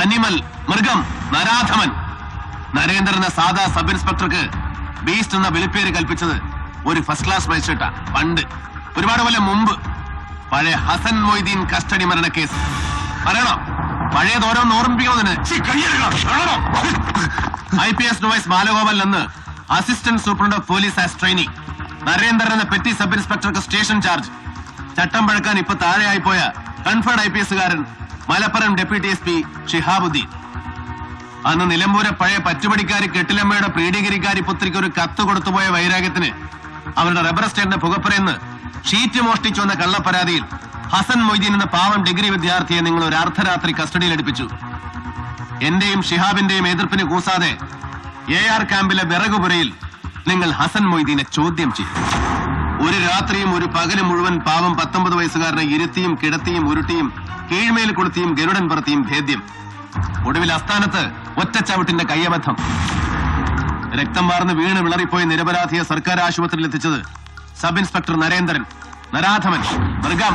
Animal മൃഗം നരാധമൻ. നരേന്ദ്രൻ എന്ന സാധാ സബ് ഇൻസ്പെക്ടർക്ക് ബീസ്റ്റ് എന്ന വിളിപ്പേര് കൽപ്പിച്ചത് ഒരു ഫസ്റ്റ് ക്ലാസ് മജിസ്ട്രേറ്റാ പണ്ട്. ഒരുപാട് കൊല്ലം മുമ്പ്. പഴയ ഹസൻ മൊയ്തീൻ കസ്റ്റഡി മരണ കേസ്. പറയണോ? പഴയത് ഓരോന്ന് ഓർമ്മിപ്പിക്കണമെന്ന് ഐ പി എസ് ഡിവൈസ് ബാലഗോപാൽ എന്ന് assistant superintendent of police as trainee. Narendran എന്ന പെറ്റി സബ് ഇൻസ്പെക്ടർക്ക് സ്റ്റേഷൻ ചാർജ്. ചട്ടം പഴക്കാൻ ഇപ്പൊ താഴെയായി പോയ conferred I P എസുകാരൻ Malappuram deputy S P Shihabuddin. അന്ന് നിലമ്പൂരെ പഴയ പറ്റുപടിക്കാരി കെട്ടിലമ്മയുടെ പ്രീഡിഗിരിക്കാരി പുത്രിക്ക് ഒരു കത്ത് കൊടുത്തുപോയ വൈരാഗ്യത്തിന് അവരുടെ റബ്ബർ എസ്റ്റേറ്റിന്റെ പുകപ്പുറയെന്ന് ഷീറ്റ് മോഷ്ടിച്ചു വന്ന കള്ളപ്പരാതിയിൽ ഹസൻ മൊയ്തീൻ എന്ന പാവം ഡിഗ്രി വിദ്യാർത്ഥിയെ നിങ്ങൾ ഒരു അർദ്ധരാത്രി കസ്റ്റഡിയിൽ എടുപ്പിച്ചു. എന്റെയും ഷിഹാബിന്റെയും എതിർപ്പിന് കൂസാതെ എ ആർ ക്യാമ്പിലെ വിറകുപുരയിൽ നിങ്ങൾ ഹസൻ മൊയ്തീനെ ചോദ്യം ചെയ്തു ഒരു രാത്രിയും ഒരു പകലും മുഴുവൻ പാവം പത്തൊമ്പത് വയസ്സുകാരനെ ഇരുത്തിയും കിടത്തിയും ഉരുട്ടിയും കീഴ്മേൽ കൊളുത്തിയും ഗരുഡൻ പറത്തിയും ഭേദ്യം. ഒടുവിൽ അസ്ഥാനത്ത് ഒറ്റച്ചവിട്ടിന്റെ കയ്യബദ്ധം. രക്തം വാർന്ന് വീണ് വിളറിപ്പോയ നിരപരാധിയെ സർക്കാർ ആശുപത്രിയിൽ എത്തിച്ചത് സബ് ഇൻസ്പെക്ടർ നരേന്ദ്രൻ. നരാധമൻ. മൃഗം.